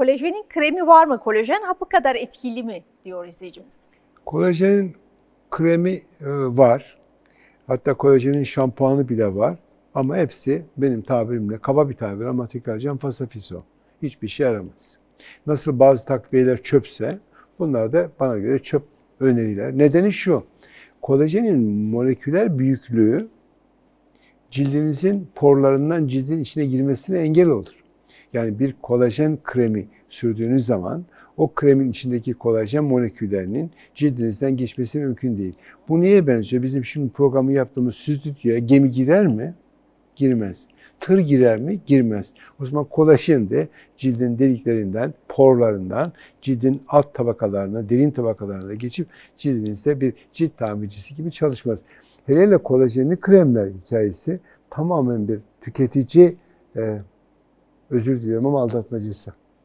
kolajenin kremi var mı? Kolajen hapı kadar etkili mi diyor izleyicimiz. Kolajenin kremi e, var. Hatta kolajenin şampuanı bile var. Ama hepsi benim tabirimle kaba bir tabir ama tekrarlayacağım fasafiso. Hiçbir şey yaramaz. Nasıl bazı takviyeler çöpse bunlar da bana göre çöp öneriler. Nedeni şu. Kolajenin moleküler büyüklüğü cildinizin porlarından cildin içine girmesine engel olur. Yani bir kolajen kremi sürdüğünüz zaman o kremin içindeki kolajen moleküllerinin cildinizden geçmesi mümkün değil. Bu neye benziyor? Bizim şimdi programı yaptığımız stüdyoya gemi girer mi? Girmez. Tır girer mi? Girmez. O zaman kolajen de cildin deliklerinden, porlarından, cildin alt tabakalarına, derin tabakalarına geçip cildinizde bir cilt tamircisi gibi çalışmaz. Hele hele kolajenli kremler hikayesi tamamen bir tüketici, e, özür diliyorum ama aldatmacısı.